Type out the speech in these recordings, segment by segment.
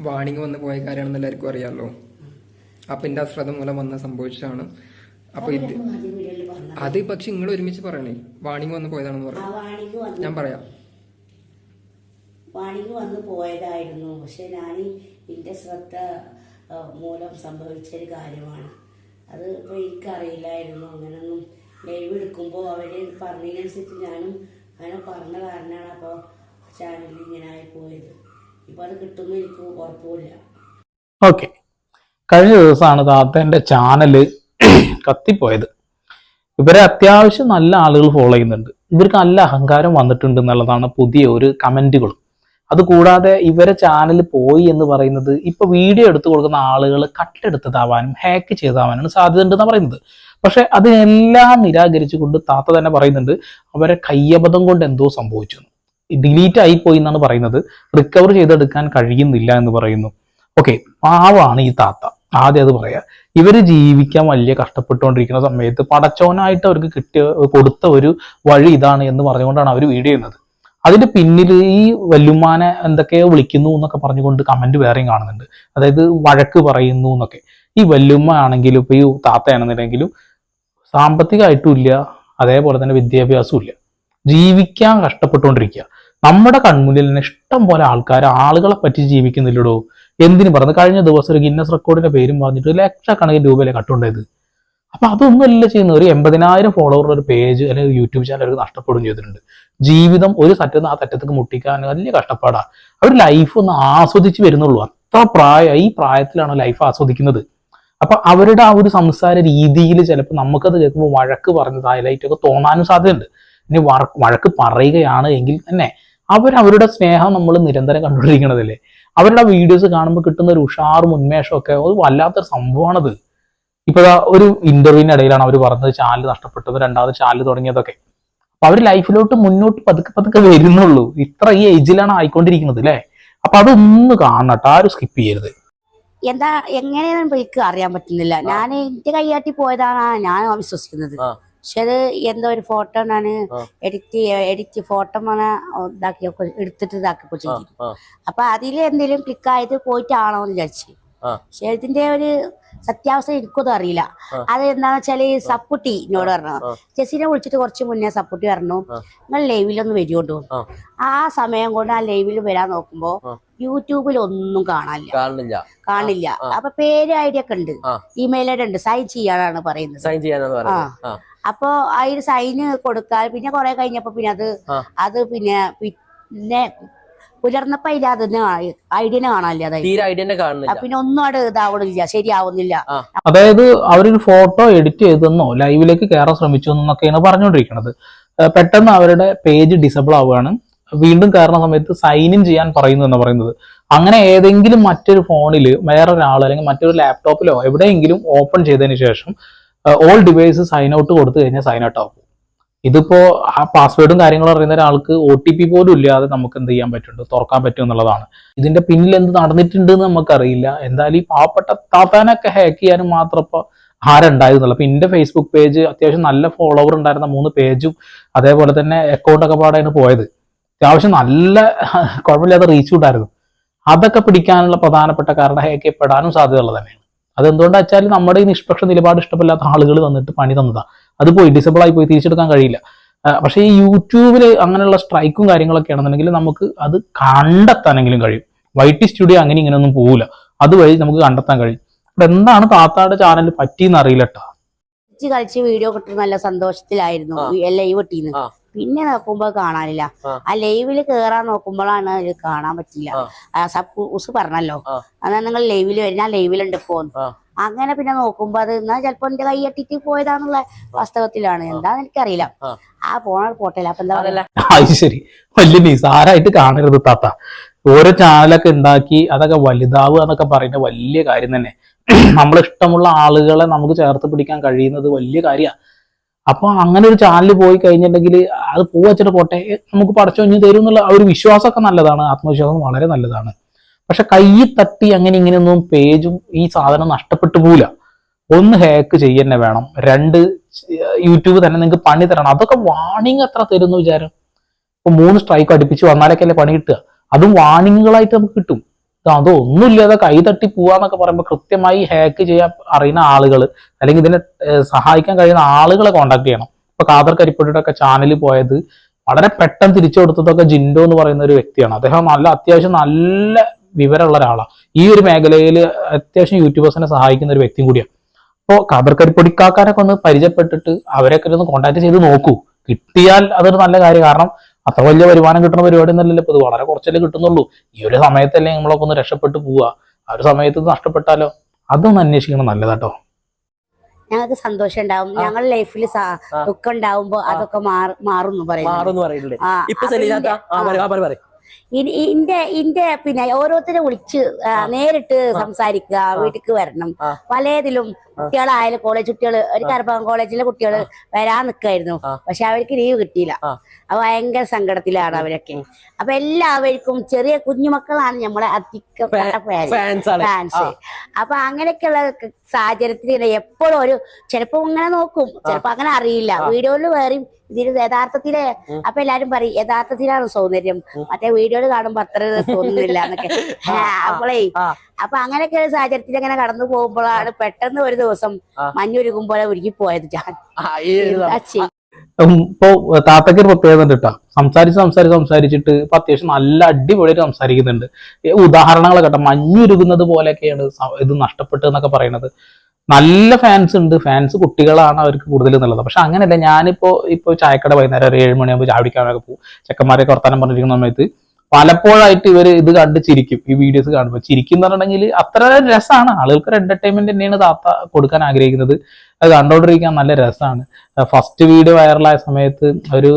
Warning വന്ന് പോയ കാര്യമാണെന്ന് എല്ലാവർക്കും അറിയാമല്ലോ അപ്പൊ എന്റെ അശ്രദ്ധ മൂലം വന്ന സംഭവിച്ചതാണ്. അപ്പൊ ഇത് അത് പക്ഷെ നിങ്ങൾ ഒരുമിച്ച് പറയണേ. വാണിംഗ് വന്ന് പോയതാണെന്ന് പറയാം ഞാൻ പറയാം. വാണിംഗ് വന്ന് പോയതായിരുന്നു. പക്ഷെ ഞാൻ എന്റെ ശ്രദ്ധ മൂലം സംഭവിച്ച ഒരു കാര്യമാണ്. അത് ഇപ്പോൾ എനിക്കറിയില്ലായിരുന്നു. അങ്ങനൊന്നും ലൈവ് എടുക്കുമ്പോൾ അവർ പറഞ്ഞതിനനുസരിച്ച് ഞാനും അങ്ങനെ പറഞ്ഞ കാരണമാണ് അപ്പോൾ ചാനലിൽ ഇങ്ങനെ ആയി പോയത്. ഇപ്പോൾ അത് കിട്ടുമെന്ന് എനിക്ക് ഉറപ്പില്ല ഓക്കെ. കഴിഞ്ഞ ദിവസമാണ് താത്തേന്റെ ചാനൽ കത്തിപ്പോയത്. ഇവരെ അത്യാവശ്യം നല്ല ആളുകൾ ഫോളോ ചെയ്യുന്നുണ്ട്. ഇവർക്ക് നല്ല അഹങ്കാരം വന്നിട്ടുണ്ട് എന്നുള്ളതാണ് പുതിയ ഒരു കമന്റുകൾ. അതുകൂടാതെ ഇവരെ ചാനൽ പോയി എന്ന് പറയുന്നത് ഇപ്പൊ വീഡിയോ എടുത്തു കൊടുക്കുന്ന ആളുകൾ കട്ടെടുത്തതാവാനും ഹാക്ക് ചെയ്താവാനാണ് സാധ്യത ഉണ്ടെന്നാണ് പറയുന്നത്. പക്ഷെ അതിനെല്ലാം നിരാകരിച്ചുകൊണ്ട് താത്ത തന്നെ പറയുന്നുണ്ട് അവരെ കയ്യബദ്ധം കൊണ്ട് എന്തോ സംഭവിച്ചു ഡിലീറ്റ് ആയി പോയി എന്നാണ് പറയുന്നത്. റിക്കവർ ചെയ്തെടുക്കാൻ കഴിയുന്നില്ല എന്ന് പറയുന്നു. ഓക്കെ പാവാണ് ഈ താത്ത. ആദ്യം അത് പറയാ. ഇവർ ജീവിക്കാൻ വലിയ കഷ്ടപ്പെട്ടുകൊണ്ടിരിക്കുന്ന സമയത്ത് പടച്ചോനായിട്ട് അവർക്ക് കിട്ടിയ കൊടുത്ത ഒരു വഴി ഇതാണ് എന്ന് പറഞ്ഞുകൊണ്ടാണ് അവർ വീഡിയോ ചെയ്യുന്നത്. അതിന്റെ പിന്നിൽ ഈ വല്ലുമാനെ എന്തൊക്കെയോ വിളിക്കുന്നു എന്നൊക്കെ പറഞ്ഞുകൊണ്ട് കമന്റ് വേറെയും കാണുന്നുണ്ട്. അതായത് വഴക്ക് പറയുന്നു എന്നൊക്കെ. ഈ വല്ലുമ്മ ആണെങ്കിലും ഇപ്പൊ ഈ താത്തയാണെന്നുണ്ടെങ്കിലും സാമ്പത്തികമായിട്ടും ഇല്ല. അതേപോലെ തന്നെ വിദ്യാഭ്യാസവും ഇല്ല. ജീവിക്കാൻ കഷ്ടപ്പെട്ടുകൊണ്ടിരിക്കുക. നമ്മുടെ കൺമുന്നിൽ തന്നെ ഇഷ്ടം പോലെ ആൾക്കാർ ആളുകളെ പറ്റി ജീവിക്കുന്നില്ലടോ. എന്തിനു പറഞ്ഞു കഴിഞ്ഞ ദിവസം ഒരു ഗിന്നസ് റെക്കോർഡിന്റെ പേരും പറഞ്ഞിട്ട് ലക്ഷക്കണക്കിന് രൂപയിലെ കട്ടുണ്ടായത്. അപ്പൊ അതൊന്നും അല്ല ചെയ്യുന്നത്. ഒരു എൺപതിനായിരം ഫോളോവറുള്ള ഒരു പേജ് അല്ലെങ്കിൽ യൂട്യൂബ് ചാനൽ അവർക്ക് നഷ്ടപ്പെടും ചെയ്തിട്ടുണ്ട്. ജീവിതം ഒരു തറ്റത്ത് ആ തറ്റത്തേക്ക് മുട്ടിക്കാൻ വലിയ കഷ്ടപ്പാടാ. അവർ ലൈഫ് ഒന്ന് ആസ്വദിച്ച് വരുന്നുള്ളൂ. അത്ര പ്രായ ഈ പ്രായത്തിലാണ് ലൈഫ് ആസ്വദിക്കുന്നത്. അപ്പൊ അവരുടെ ആ ഒരു സംസാര രീതിയിൽ ചിലപ്പോൾ നമുക്കത് കേൾക്കുമ്പോൾ വഴക്ക് പറഞ്ഞത് ഹൈലൈറ്റ് ഒക്കെ തോന്നാനും സാധ്യതയുണ്ട്. ഇനി വഴക്ക് പറയുകയാണ് എങ്കിൽ തന്നെ അവരവരുടെ അവരുടെ സ്നേഹം നമ്മൾ നിരന്തരം കണ്ടുകൊണ്ടിരിക്കണതല്ലേ? അവരുടെ വീഡിയോസ് കാണുമ്പോൾ കിട്ടുന്ന ഒരു ഉഷാറും ഉന്മേഷമൊക്കെ ഒക്കെ ഒരു വല്ലാത്തൊരു സംഭവമാണത്. ഇപ്പൊ ഒരു ഇന്റർവ്യൂവിന് ഇടയിലാണ് അവർ പറഞ്ഞത് ചാനൽ നഷ്ടപ്പെട്ടത് രണ്ടാമത് ചാനൽ തുടങ്ങിയതൊക്കെ. അപ്പൊ അവർ ലൈഫിലോട്ട് മുന്നോട്ട് പതുക്കെ പതുക്കെ വരുന്നുള്ളൂ. ഇത്ര ഈ ഏജിലാണ് ആയിക്കൊണ്ടിരിക്കുന്നത് അല്ലേ? അപ്പൊ അതൊന്ന് കാണട്ടെ ആരും സ്കിപ്പ് ചെയ്യരുത്. എന്താ എങ്ങനെയാണെന്ന് എനിക്ക് അറിയാൻ പറ്റുന്നില്ല. ഞാൻ എന്റെ കൈയാട്ടി പോയതാണ് ഞാൻ വിശ്വസിക്കുന്നത്. പക്ഷെ അത് എന്തോ ഒരു ഫോട്ടോ ഞാൻ എഡിറ്റ് എഡിറ്റ് ഫോട്ടോ ഇതാക്കിയൊക്കെ എടുത്തിട്ട് ഇതാക്കി ചെയ്തു അപ്പൊ അതിൽ എന്തെങ്കിലും ക്ലിക്ക് ആയത് പോയിട്ടാണോ എന്ന് വിചാരിച്ചു. പക്ഷെ ഇതിന്റെ ഒരു സത്യാവസ്ഥ എനിക്കൊന്നും അറിയില്ല. അത് എന്താന്ന് വെച്ചാൽ സപ്പുട്ടി എന്നോട് പറഞ്ഞു. ജെസിനെ വിളിച്ചിട്ട് കുറച്ച് മുന്നേ സപ്പുട്ടി പറഞ്ഞു. നിങ്ങൾ ലൈവിലൊന്ന് വരുകൊണ്ടു ആ. ആ സമയം കൊണ്ട് ആ ലൈവിൽ വരാൻ നോക്കുമ്പോ യൂട്യൂബിൽ ഒന്നും കാണാനില്ല. കാണില്ല കാണില്ല. അപ്പൊ പേര് ഐഡിയ ഒക്കെ ഉണ്ട് ഇമെയിൽ ഐഡി ഉണ്ട്. സൈൻ ചെയ്യാനാണ് പറയുന്നത്. സൈൻ ചെയ്യാനാണ് പറയുന്നത്. ആ. അപ്പൊ അതിന് സൈന് കൊടുക്കാൻ പിന്നെ കുറെ കഴിഞ്ഞപ്പോ പിന്നെ അത് അത് പിന്നെ പിന്നെ പുലർന്നപ്പോ അതിൽ അതിന് ഐഡിയനെ കാണാനില്ല പിന്നെ ഒന്നും അവിടെ ഇതാവണില്ല ശരിയാവുന്നില്ല. അതായത് അവരൊരു ഫോട്ടോ എഡിറ്റ് ചെയ്തെന്നോ ലൈവിലേക്ക് കയറാൻ ശ്രമിച്ചു എന്നൊക്കെയാണ് പറഞ്ഞുകൊണ്ടിരിക്കുന്നത്. പെട്ടെന്ന് അവരുടെ പേജ് ഡിസബിൾ ആവുകയാണ്. വീണ്ടും കയറുന്ന സമയത്ത് സൈൻ ഇൻ ചെയ്യാൻ പറയുന്നു എന്ന് പറയുന്നത്. അങ്ങനെ ഏതെങ്കിലും മറ്റൊരു ഫോണിൽ വേറൊരാൾ അല്ലെങ്കിൽ മറ്റൊരു ലാപ്ടോപ്പിലോ എവിടെയെങ്കിലും ഓപ്പൺ ചെയ്തതിന് ശേഷം ഓൾ ഡിവൈസ് സൈൻ ഔട്ട് കൊടുത്തു കഴിഞ്ഞാൽ സൈൻ ഔട്ട് ആകും ഇതിപ്പോ ആ പാസ്വേഡും കാര്യങ്ങളും അറിയുന്ന ഒരാൾക്ക് ഒ ടി പി പോലും ഇല്ലാതെ നമുക്ക് എന്ത് ചെയ്യാൻ പറ്റുന്നുണ്ട്? തുറക്കാൻ പറ്റും എന്നുള്ളതാണ്. ഇതിന്റെ പിന്നിൽ എന്ത് നടന്നിട്ടുണ്ട് എന്ന് നമുക്കറിയില്ല. എന്തായാലും ഈ പാവപ്പെട്ട താത്താനൊക്കെ ഹാക്ക് ചെയ്യാനും മാത്രം ഇപ്പൊ ആരുണ്ടായിരുന്നുള്ളൂ അപ്പൊ എന്റെ ഫേസ്ബുക്ക് പേജ് അത്യാവശ്യം നല്ല ഫോളോവർ ഉണ്ടായിരുന്ന മൂന്ന് പേജും അതേപോലെ തന്നെ അക്കൗണ്ട് ഒക്കെ പാടാണ് പോയത്. അത്യാവശ്യം നല്ല കുഴപ്പമില്ലാതെ റീച്ച് ഉണ്ടായിരുന്നു. അതൊക്കെ പിടിക്കാനുള്ള പ്രധാനപ്പെട്ട കാരണം ഹാക്ക് ചെയ്യപ്പെടാനും സാധ്യതയുള്ളത് തന്നെയാണ്. അതെന്തുകൊണ്ടാ വെച്ചാൽ നമ്മുടെ ഈ നിഷ്പക്ഷ നിലപാട് ഇഷ്ടപ്പെടാത്ത ആളുകൾ വന്നിട്ട് പണി തന്നതാ. അത് പോയി ഡിസബിൾ ആയി പോയി തിരിച്ചെടുക്കാൻ കഴിയില്ല. പക്ഷേ ഈ യൂട്യൂബിൽ അങ്ങനെയുള്ള സ്ട്രൈക്കും കാര്യങ്ങളൊക്കെ ആണെന്നുണ്ടെങ്കിൽ നമുക്ക് അത് കണ്ടെത്താനെങ്കിലും കഴിയും. വൈറ്റി സ്റ്റുഡിയോ അങ്ങനെ ഇങ്ങനെയൊന്നും പോകില്ല അതുവഴി നമുക്ക് കണ്ടെത്താൻ കഴിയും. അപ്പൊ എന്താണ് താത്താടെ ചാനൽ പറ്റിയെന്ന് അറിയില്ല കേട്ടോ കളിച്ച് വീഡിയോ കിട്ടുന്ന നല്ല സന്തോഷത്തിലായിരുന്നു. ഈ ലൈവ് ഇട്ടീന്ന് ആ. പിന്നെ നോക്കുമ്പോ കാണാനില്ല. ആ. ലൈവിൽ ലൈവിൽ കേറാൻ നോക്കുമ്പോഴാണ് ഇത് കാണാൻ പറ്റില്ല. സബ് ഉസ് പറഞ്ഞല്ലോ. എന്നാ നിങ്ങൾ ലൈവിൽ വരുന്ന ലൈവിലുണ്ട് ഇപ്പോ. അങ്ങനെ പിന്നെ നോക്കുമ്പോ അത് എന്നാ ചെലപ്പോ എന്റെ കൈ എട്ടിട്ട് പോയതാന്നുള്ള വാസ്തവത്തിലാണ്. എന്താന്ന് എനിക്കറിയില്ല. ആ. ആ പോണ പോട്ടില്ല അപ്പൊ എന്താ പറയാ? അത് ശരി. വലിയ നിസാരായിട്ട് കാണരുത് താത്ത? ഓരോ ചാനലൊക്കെ ഉണ്ടാക്കി അതൊക്കെ വലുതാവുക എന്നൊക്കെ പറയുന്ന വലിയ കാര്യം തന്നെ. നമ്മളിഷ്ടമുള്ള ആളുകളെ നമുക്ക് ചേർത്ത് പിടിക്കാൻ കഴിയുന്നത് വലിയ കാര്യമാണ് അപ്പൊ അങ്ങനെ ഒരു ചാനൽ പോയി കഴിഞ്ഞിട്ടുണ്ടെങ്കിൽ അത് പോവച്ചിട്ട് പോട്ടെ നമുക്ക് പടച്ചൊഞ്ഞു തരും എന്നുള്ള ഒരു വിശ്വാസമൊക്കെ നല്ലതാണ് ആത്മവിശ്വാസം വളരെ നല്ലതാണ്. പക്ഷെ കൈ തട്ടി അങ്ങനെ ഇങ്ങനെയൊന്നും പേജും ഈ സാധനം നഷ്ടപ്പെട്ടു പോല ഒന്ന് ഹാക്ക് ചെയ്യന്നെ വേണം. രണ്ട് യൂട്യൂബ് തന്നെ നിങ്ങൾക്ക് പണി തരണം. അതൊക്കെ വാണിംഗ് എത്ര തരുന്നു വിചാരം? ഇപ്പൊ മൂന്ന് സ്ട്രൈക്ക് അടുപ്പിച്ച് വന്നാലൊക്കെ അല്ലേ പണി കിട്ടുക? അതും വാണിങ്ങുകളായിട്ട് നമുക്ക് കിട്ടും. അതൊന്നുമില്ലാതെ കൈ തട്ടി പോവാന്നൊക്കെ പറയുമ്പോൾ കൃത്യമായി ഹാക്ക് ചെയ്യാൻ അറിയുന്ന ആളുകൾ അല്ലെങ്കിൽ ഇതിനെ സഹായിക്കാൻ കഴിയുന്ന ആളുകളെ കോൺടാക്ട് ചെയ്യണം. ഇപ്പൊ കാദർ കരിപ്പട്ടിയുടെ ഒക്കെ ചാനലിൽ പോയത് വളരെ പെട്ടെന്ന് തിരിച്ചു കൊടുത്തതൊക്കെ ജിൻഡോ എന്ന് പറയുന്ന ഒരു വ്യക്തിയാണ്. അദ്ദേഹം നല്ല അത്യാവശ്യം നല്ല വിവരമുള്ള ഒരാളാണ് ഈ ഒരു മേഖലയിൽ അത്യാവശ്യം യൂട്യൂബേഴ്സിനെ സഹായിക്കുന്ന ഒരു വ്യക്തിയും കൂടിയാണ് അപ്പോൾ ഖദർ കരിപ്പൊടിക്കാക്കാരൊക്കെ ഒന്ന് പരിചയപ്പെട്ടിട്ട് അവരൊക്കെ ഒന്ന് കോൺടാക്ട് ചെയ്ത് നോക്കൂ. കിട്ടിയാൽ അതൊരു നല്ല കാര്യം. കാരണം അത്ര വലിയ വരുമാനം കിട്ടുന്ന പരിപാടി ഒന്നല്ലല്ലോ ഇപ്പൊ ഇത് വളരെ കുറച്ചല്ലേ കിട്ടുന്നുള്ളൂ. ഈ ഒരു സമയത്തല്ലേ നമ്മളൊക്കെ ഒന്ന് രക്ഷപ്പെട്ടു പോവുക. ആ ഒരു സമയത്ത് ഇത് നഷ്ടപ്പെട്ടാലോ? അതൊന്ന് അന്വേഷിക്കണം നല്ലതാട്ടോ. ഞങ്ങൾക്ക് സന്തോഷം ഉണ്ടാവും. ഞങ്ങളുടെ ലൈഫിൽ. ദുഃഖം ഉണ്ടാവുമ്പോ അതൊക്കെ മാറും പറയുന്നത് ഇന്റെ- ഇന്റെ പിന്നെ ഓരോരുത്തരെ വിളിച്ച് നേരിട്ട് സംസാരിക്കുക വീട്ടിക്ക് വരണം. പലതിലും കുട്ടികളായാലും കോളേജ് കുട്ടികൾ ഒരു കരപ്പകം കോളേജിലെ കുട്ടികൾ വരാൻ നിക്കായിരുന്നു. പക്ഷെ അവർക്ക് ലീവ് കിട്ടിയില്ല. അത് ഭയങ്കര സങ്കടത്തിലാണ് അവരൊക്കെ. അപ്പൊ എല്ലാവർക്കും ചെറിയ കുഞ്ഞുമക്കളാണ് നമ്മളെ അധികം ഫാൻ ഫാൻസ് അപ്പൊ അങ്ങനെയൊക്കെയുള്ള സാഹചര്യത്തിൽ എപ്പോഴും ഒരു ചിലപ്പോ ഇങ്ങനെ നോക്കും. ചിലപ്പോ അങ്ങനെ അറിയില്ല. വീഡിയോയിൽ വേറെയും ഇതിന് യഥാർത്ഥത്തിൽ അപ്പൊ എല്ലാരും പറയും യഥാർത്ഥത്തിലാണ് സൗന്ദര്യം. മറ്റേ വീഡിയോയിൽ കാണുമ്പോ അത്ര തോന്നുന്നില്ല എന്നൊക്കെ. അപ്പളേ അപ്പൊ അങ്ങനെയൊക്കെ ഒരു സാഹചര്യത്തിൽ അങ്ങനെ കടന്നു പോകുമ്പോഴാണ് പെട്ടെന്ന് ഒരു ദിവസം മഞ്ഞൊരുക്കും പോലെ ഒരുക്കി പോയത് ഞാൻ. ഇപ്പൊ താത്തക്ക് പ്രത്യേകത ഉണ്ട് കേട്ടോ. സംസാരിച്ച് സംസാരിച്ച് സംസാരിച്ചിട്ട് ഇപ്പൊ അത്യാവശ്യം നല്ല അടിപൊളിയായിട്ട് സംസാരിക്കുന്നുണ്ട്. ഈ ഉദാഹരണങ്ങളൊക്കെ കേട്ടോ. മഞ്ഞുരുകുന്നത് പോലെയൊക്കെയാണ് ഇത് നഷ്ടപ്പെട്ടു എന്നൊക്കെ പറയുന്നത്. നല്ല ഫാൻസ് ഉണ്ട്. ഫാൻസ് കുട്ടികളാണ് അവർക്ക് കൂടുതൽ എന്നുള്ളത്. പക്ഷെ അങ്ങനെയല്ല. ഞാനിപ്പോ ഇപ്പൊ ചായക്കട വൈകുന്നേരം ഒരു ഏഴ് മണിയാകുമ്പോൾ ചായ കുടിക്കാനൊക്കെ പോകും. ചെക്കന്മാരെ വർത്താനം പറഞ്ഞിരിക്കുന്ന സമയത്ത് പലപ്പോഴായിട്ട് ഇവർ ഇത് കണ്ട് ചിരിക്കും. ഈ വീഡിയോസ് കാണുമ്പോൾ ചിരിക്കും എന്ന് പറഞ്ഞിട്ടുണ്ടെങ്കിൽ അത്ര രസമാണ് ആളുകൾക്ക് ഒരു എന്റർടൈൻമെന്റ് തന്നെയാണ് താത്ത കൊടുക്കാൻ ആഗ്രഹിക്കുന്നത്. അത് കണ്ടോണ്ടിരിക്കാൻ നല്ല രസമാണ് ഫസ്റ്റ് വീഡിയോ വൈറലായ സമയത്ത് ഒരു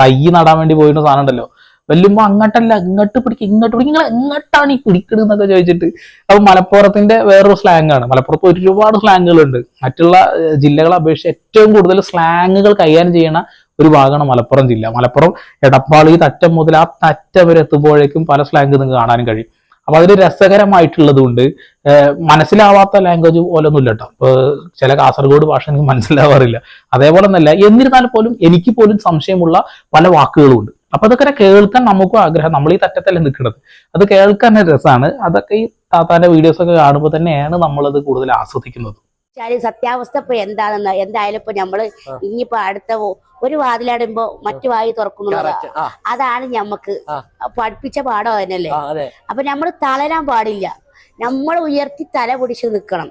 തൈ നടാൻ വേണ്ടി പോയിരുന്ന സാധനം ഉണ്ടല്ലോ. വെല്ലുമ്പോ അങ്ങോട്ടല്ല ഇങ്ങോട്ട് പിടിക്കുക ഇങ്ങോട്ട് പിടിക്കുക നിങ്ങൾ എങ്ങോട്ടാണ് ഈ പിടിക്കണത് എന്നൊക്കെ ചോദിച്ചിട്ട്. അപ്പൊ മലപ്പുറത്തിന്റെ വേറൊരു സ്ലാങ് ആണ്. മലപ്പുറത്ത് ഒരുപാട് സ്ലാങ്ങുകളുണ്ട് മറ്റുള്ള ഏഹ്, ജില്ലകളെ അപേക്ഷിച്ച് ഏറ്റവും കൂടുതൽ സ്ലാങ്ങുകൾ കൈകാര്യം ചെയ്യണ ഒരു ഭാഗമാണ് മലപ്പുറം ജില്ല. മലപ്പുറം എടപ്പാളി തറ്റം മുതൽ ആ തറ്റം വരെ എത്തുമ്പോഴേക്കും പല സ്ലാങ് നിങ്ങൾക്ക് കാണാനും കഴിയും. അപ്പൊ അതിൽ രസകരമായിട്ടുള്ളത് കൊണ്ട് മനസ്സിലാവാത്ത ലാംഗ്വേജ് പോലെ ഒന്നും ഇല്ല കേട്ടോ ഇപ്പൊ ചില കാസർഗോഡ് ഭാഷ എനിക്ക് മനസ്സിലാവാറില്ല. അതേപോലെ ഒന്നല്ല എന്നിരുന്നാൽ പോലും എനിക്ക് പോലും സംശയമുള്ള പല വാക്കുകളും ഉണ്ട് അപ്പൊ അതൊക്കെ കേൾക്കാൻ നമുക്കും ആഗ്രഹം. നമ്മൾ ഈ തറ്റത്തല്ലേ നിൽക്കുന്നത് അത് കേൾക്കാൻ രസമാണ് അതൊക്കെ ഈ താത്താന്റെ വീഡിയോസ് ഒക്കെ കാണുമ്പോൾ തന്നെയാണ് നമ്മളത് കൂടുതൽ ആസ്വദിക്കുന്നത്. വെച്ചാൽ സത്യാവസ്ഥ ഇപ്പൊ എന്താണെന്ന് എന്തായാലും ഇപ്പൊ നമ്മൾ. ഇനിയിപ്പോ അടുത്ത ഒരു വാതിലടുമ്പോ മറ്റു വായി തുറക്കുന്നു അതാണ് ഞമ്മക്ക്. പഠിപ്പിച്ച പാഠം അതിനല്ലേ അതെ. അപ്പൊ നമ്മൾ തളരാൻ പാടില്ല. നമ്മൾ ഉയർത്തി തല പിടിച്ച് നിൽക്കണം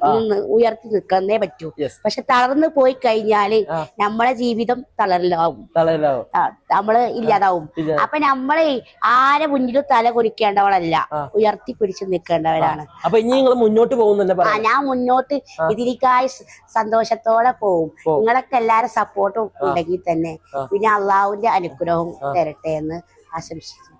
ഉയർത്തി നിൽക്കുന്നേ പറ്റൂ. പക്ഷെ തളർന്നു പോയി കഴിഞ്ഞാൽ നമ്മളെ ജീവിതം തളരലാവും. നമ്മൾ ഇല്ലാതാവും. ഇല്ല. അപ്പൊ നമ്മളെ ആരെ മുന്നിലും തല കുറിക്കേണ്ടവളല്ല ഉയർത്തി പിടിച്ച് നിൽക്കേണ്ടവരാണ്. അപ്പൊ ഇനി നിങ്ങൾ മുന്നോട്ട് പോകുന്നുണ്ട് ആ ഞാൻ മുന്നോട്ട്. ഇതിലേക്കായി സന്തോഷത്തോടെ പോവും പോവും. നിങ്ങളൊക്കെ എല്ലാരും സപ്പോർട്ടും. ഉണ്ടെങ്കിൽ തന്നെ പിന്നെ അള്ളാഹുവിന്റെ അനുഗ്രഹവും തരട്ടെ എന്ന് ആശംസിക്കുന്നു.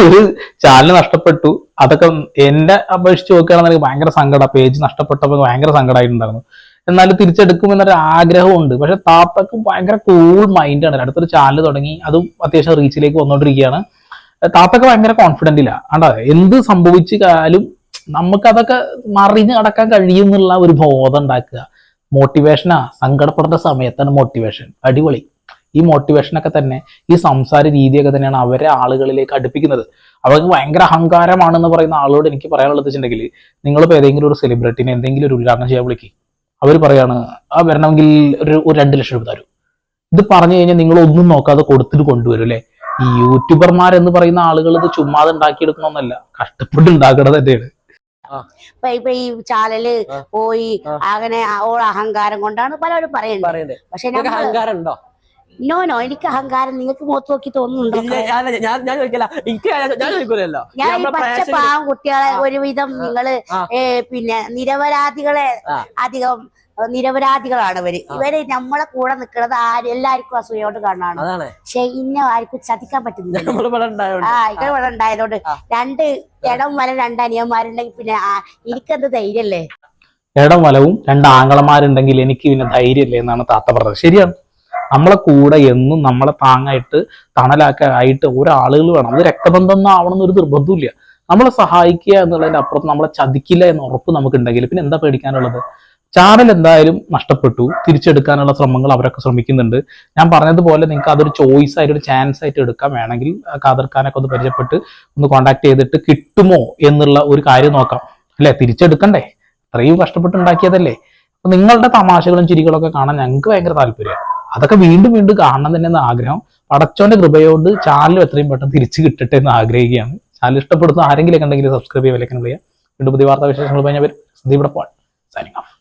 ഒരു ചാനൽ നഷ്ടപ്പെട്ടു. അതൊക്കെ എന്റെ അപേക്ഷിച്ച് നോക്കുകയാണെന്ന് എനിക്ക് ഭയങ്കര സങ്കടം. പേജ് നഷ്ടപ്പെട്ടപ്പോൾ ഭയങ്കര സങ്കടമായിട്ടുണ്ടായിരുന്നു എന്നാലും തിരിച്ചെടുക്കുമെന്നൊരു ആഗ്രഹമുണ്ട്. പക്ഷെ താത്തക്ക് ഭയങ്കര കൂൾ മൈൻഡാണ് അടുത്തൊരു ചാനൽ തുടങ്ങി അതും അത്യാവശ്യം റീച്ചിലേക്ക് വന്നുകൊണ്ടിരിക്കുകയാണ്. താത്തക്ക് ഭയങ്കര കോൺഫിഡന്റില്ല കണ്ടോ? എന്ത് സംഭവിച്ചാലും നമുക്ക് അതൊക്കെ മറിഞ്ഞ് കടക്കാൻ കഴിയും എന്നുള്ള ഒരു ബോധം ഉണ്ടാക്കുക. മോട്ടിവേഷനാ സങ്കടപ്പെടേണ്ട സമയത്താണ് മോട്ടിവേഷൻ അടിപൊളി. ഈ മോട്ടിവേഷനൊക്കെ തന്നെ ഈ സംസാര രീതിയൊക്കെ തന്നെയാണ് അവരെ ആളുകളിലേക്ക് അടുപ്പിക്കുന്നത്. അവർക്ക് ഭയങ്കര അഹങ്കാരമാണെന്ന് പറയുന്ന ആളോട് എനിക്ക് പറയാനുള്ളത് വെച്ചിട്ടുണ്ടെങ്കിൽ നിങ്ങളിപ്പോൾ ഏതെങ്കിലും ഒരു സെലിബ്രിറ്റിനെ എന്തെങ്കിലും ഒരു ഉദ്ഘാടനം ചെയ്യാൻ വിളിക്കി. അവർ പറയാണ് ആ വരണമെങ്കിൽ ഒരു ഒരു രണ്ട് ലക്ഷം രൂപ തരും. ഇത് പറഞ്ഞു കഴിഞ്ഞാൽ നിങ്ങൾ ഒന്നും നോക്കാതെ കൊടുത്തിട്ട് കൊണ്ടുവരും അല്ലേ? ഈ യൂട്യൂബർമാർ എന്ന് പറയുന്ന ആളുകൾ ഇത് ചുമ്മാതെ ഉണ്ടാക്കിയെടുക്കണമെന്നല്ല കഷ്ടപ്പെട്ട് ഉണ്ടാക്കണത് തന്നെയാണ്. ഇപ്പൊ ഇപ്പൊ ഈ ചാനൽ പോയി. അങ്ങനെ ഓൾ അഹങ്കാരം കൊണ്ടാണ് പലരും പറയുന്നത്. പക്ഷെ അഹങ്കാരം ഉണ്ടോ നോ നോ എനിക്ക് അഹങ്കാരം. നിങ്ങൾക്ക് മുഖത്ത് നോക്കി തോന്നുന്നുണ്ടോ? ഞാൻ ഞാൻ ഞാൻ ചോദിക്കില്ല. ഞാൻ- ഞാൻ ചോദിക്കൂലല്ലോ. ഞാൻ ഈ നമ്മളെ പച്ച പ്രേക്ഷകര് പാവം കുട്ടികളെ ഒരുവിധം നിങ്ങൾ പിന്നെ നിരപരാധികളെ അധികം നിരപരാധികളാണ് ഇവർ. ഇവർ നമ്മളെ കൂടെ നിൽക്കുന്നത് ആര്? എല്ലാവർക്കും അസൂയോട് കാണാണ് പക്ഷെ ഇന്ന ആർക്കും ചതിക്കാൻ പറ്റുന്നില്ല. ആ ഇവിടെ ഇവിടെ ഉണ്ടായതുകൊണ്ട് രണ്ട് ഇടം വരെ രണ്ട് അനിയന്മാരുണ്ടെങ്കിൽ പിന്നെ എനിക്കെന്ത് ധൈര്യല്ലേ? ഇടം വലവും രണ്ട് ആങ്ങളമാരുണ്ടെങ്കിൽ എനിക്ക് പിന്നെ ധൈര്യമില്ലേ എന്നാണ് താത്ത പറഞ്ഞത്. ശരിയാണ്. നമ്മളെ കൂടെ എന്നും നമ്മളെ താങ്ങായിട്ട് തണലാക്കാൻ ആയിട്ട് ഒരാളുകൾ വേണം. അത് രക്തബന്ധം ഒന്നും ഒരു നിർബന്ധമില്ല നമ്മളെ സഹായിക്കുക എന്നുള്ളതിന്റെ അപ്പുറത്ത് നമ്മളെ ചതിക്കില്ല എന്ന ഉറപ്പ് നമുക്ക് ഉണ്ടെങ്കിൽ പിന്നെ എന്താ പേടിക്കാനുള്ളത്? ചാനൽ എന്തായാലും നഷ്ടപ്പെട്ടു. തിരിച്ചെടുക്കാനുള്ള ശ്രമങ്ങൾ അവരൊക്കെ ശ്രമിക്കുന്നുണ്ട്. ഞാൻ പറഞ്ഞതുപോലെ നിങ്ങൾക്ക് അതൊരു ചോയ്സ് ആയിട്ട് ഒരു ചാൻസ് ആയിട്ട് എടുക്കാൻ വേണമെങ്കിൽ ഖാദർ ഖാനൊക്കെ ഒന്ന് പരിചയപ്പെട്ട് ഒന്ന് കോൺടാക്ട് ചെയ്തിട്ട് കിട്ടുമോ എന്നുള്ള ഒരു കാര്യം നോക്കാം. അല്ലെ? തിരിച്ചെടുക്കണ്ടേ? അത്രയും കഷ്ടപ്പെട്ട് ഉണ്ടാക്കിയതല്ലേ? അപ്പൊ നിങ്ങളുടെ തമാശകളും ചിരികളൊക്കെ കാണാൻ ഞങ്ങൾക്ക് ഭയങ്കര താല്പര്യമാണ്. അതൊക്കെ വീണ്ടും വീണ്ടും കാണണം തന്നെ എന്ന് ആഗ്രഹം. പടച്ചോന്റെ കൃപയോട് ചാനൽ എത്രയും പെട്ടെന്ന് തിരിച്ചു കിട്ടട്ടെ എന്ന് ആഗ്രഹിക്കുകയാണ്. ചാനൽ ഇഷ്ടപ്പെടുന്ന ആരെങ്കിലും ഉണ്ടെങ്കിൽ സബ്സ്ക്രൈബ് ചെയ്യാൻ വിലക്കാൻ വിളിക്കുക വീണ്ടും പുതിയ വാർത്താ വിശേഷങ്ങൾ പറഞ്ഞവർ സന്ദീപ് പാൾ സൈനിങ് ഓഫ്